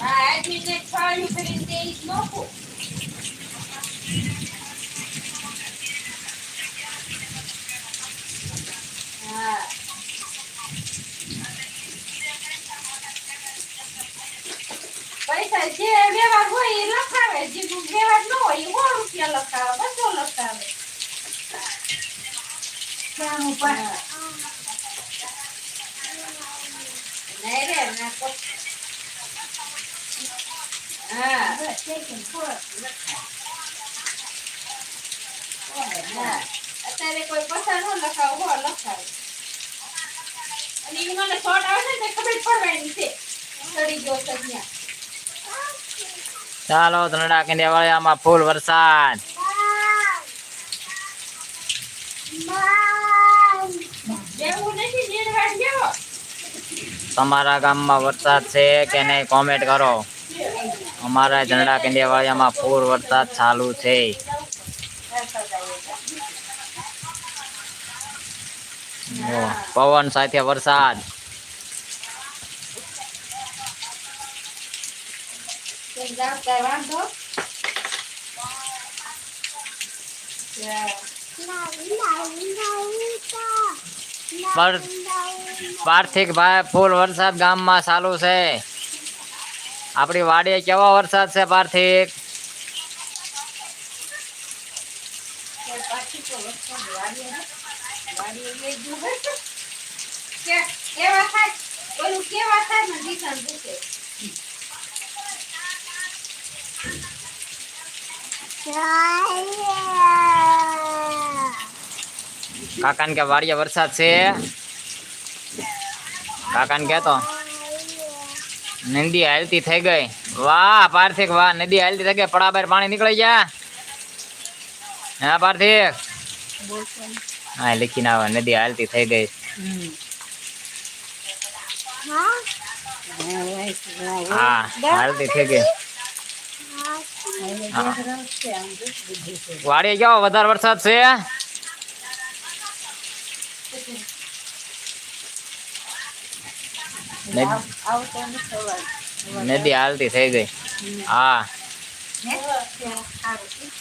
હા જે છાળ્યું કરીને જ નોખું. પૈસા જે વ્યવહાર હોય એ લખાવે જે વ્યવહાર ન હોય એ સો રૂપિયા લખાવે બસો લખાવે. નહીં રે ના છે ચડી ગયો છે ચાલો ધનડા કેન્દ્રવાળામાં ફૂલ વરસાદ. તમારા ગામમાં વરસાદ છે કે નહીં? કોમેન્ટ કરો. અમારા જનડા કેન્દ્રવાળામાં પૂર વરસાદ ચાલુ છે. પવન સાથે વરસાદ. પાર્થિક ભાઈ ફૂલ વરસાદ ગામમાં ચાલુ છે. આપણી વાડીએ કેવો વરસાદ છે પાર્થિક કોઈ પાછી તો વસ્તુ વાડીએ ને. વાડીએ લઈ ગયું હોય. કે- કેવા થાય ઓલું કેવા થાય ને નિશાન પૂછે કાકાને કે વાડીએ વરસાદ છે કાકાને કહેતો નદી હાલતી થઈ ગઈ. વાહ પાર્થિક વાહ, નદી હાલતી થઈ ગઈ. પડા બહાર પાણી નીકળી ગયા. હા પાર્થિક હા, લીખીને આવે, નદી હાલતી થઈ ગઈ. હા, હાલતી થઈ ગઈ. હા. વાડીએ કેવો વધારે વરસાદ છે. નદ-. નદી હાલતી થઈ ગઈ. હા.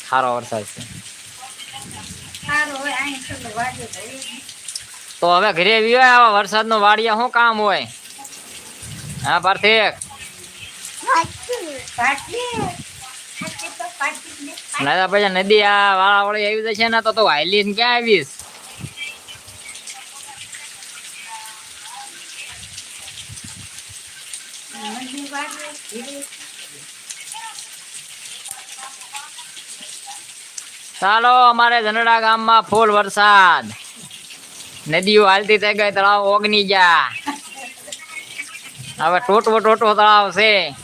સારું વરસાદ છે. તો હવે ઘરે આવ્યો આવા વરસાદનો વાડિયા શું કામ હોય? હા પાર્થિક પાટલી. પાટલી તો પાટલી ને ના પછી નદી આ વાળા વાળી આવી જશે ને તો તું વાયલી ને ક્યાં આવીશ? ચાલો, અમારે ધનડા ગામમાં ફૂલ વરસાદ. નદીઓ હાલતી થઈ ગઈ, તળાવ ઓગની ગયા. હવે ટોટવો ટોટવો તળાવ છે.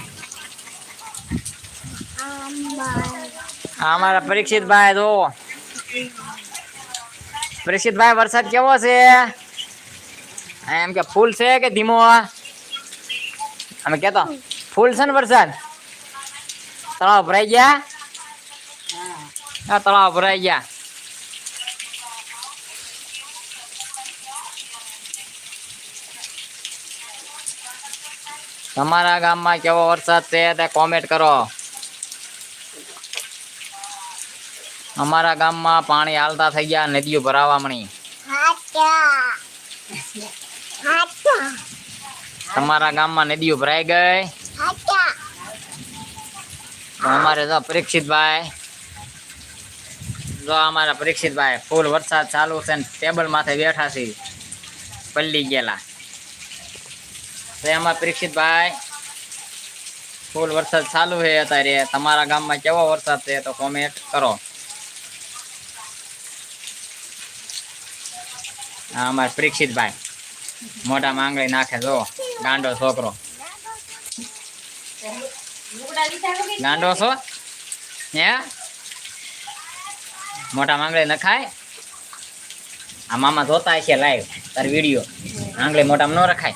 અમારા પરીક્ષિતભાઈ જો. પરીક્ષિતભાઈ, વરસાદ કેવો છે? એમ કે ફૂલ છે કે ધીમો? અમે કેતો. ફૂલ છે ને વરસાદ? તળાવ ભરાઈ ગયા? હા તળાવ ભરાઈ ગયા. તમારા ગામમાં કેવો વરસાદ છે તે કોમેન્ટ કરો. અમારા ગામમાં પાણી હાલતા થઈ ગયા નદીઓ ભરાવા મણી તમારા ગામમાં નદીઓ ભરાઈ ગઈ? અમારે જો પરીક્ષિતભાઈ, જો અમારા પરીક્ષિતભાઈ ફૂલ વરસાદ ચાલુ છે ને ટેબલ માથે બેઠા છે, પલ્લી ગયેલા. તો એમાં પરીક્ષિતભાઈ ફૂલ વરસાદ ચાલુ છે અત્યારે. તમારા ગામમાં કેવો વરસાદ છે તો કોમેન્ટ કરો. અમારા પરીક્ષિતભાઈ. મોટા માંગણી નાખે, જો. ગાંડો છોકરો. ગાંડો છો? હે? મોટા માંગણી નખાય આ મામા જોતા છે લાઈવ તાર વીડિયો આંગળે મોટામાં ન રખાય.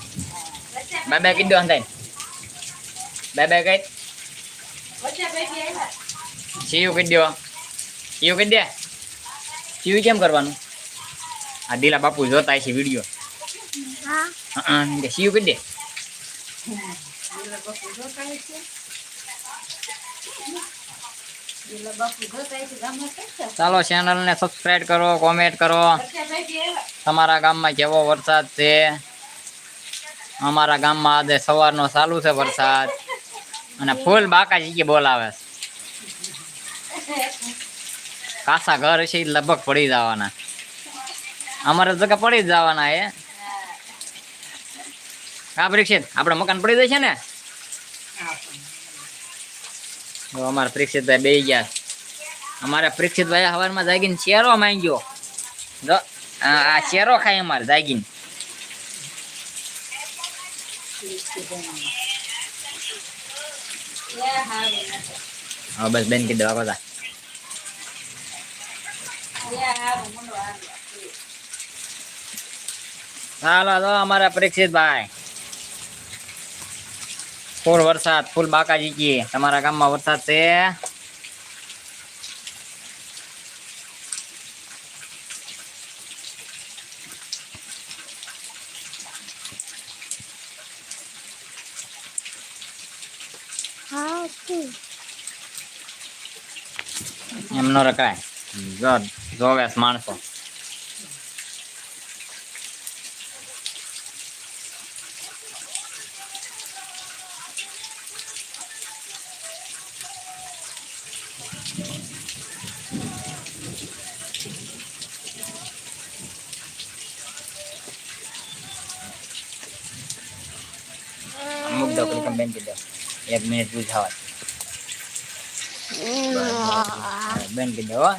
બાય બાય કીધું હંધાય બાય બાય કઈ? સીયું કહી દો સીયું કહી દે સીયું કેમ કરવાનું? આ દીલા બાપુ જોતા છે વીડિયો હા. સીયુ કહી દે ચાલો ચેનલને સબસ્ક્રાઈબ કરો કોમેન્ટ કરો. તમારા ગામમાં કેવો વરસાદ છે? અમારા ગામમાં આજે સવારનો ચાલુ છે વરસાદ. અને ફૂલ બાકાજી બોલાવે કાસા ઘર છે લગભગ પડી જવાના. અમારે જગા પડી જ જવાના એ કાપરી છે આપણે મકાન પડી જાય છે ને? તો અમારા પરીક્ષિતભાઈ બે ગયા અમારે પરીક્ષિતભાઈ સવારમાં જાગીને ચેરો માંગ્યો જો આ આ ચેરો ખાય અમારે જાગીને લે હારું નથી. હવે બસ બેન કીધું આખો તા લે હારું, મને હારું લાગે. ચાલો તો અમારા પરીક્ષિતભાઈ ફૂલ વરસાદ ફૂલ બાકાજી કી. તમારા ગામમાં વરસાદ છે? એમ નો રખાય. જો જોવે છે માણસો. દો પેલી બેન કીધો એક મિનિટ પૂછાવા બેન કીધો હો.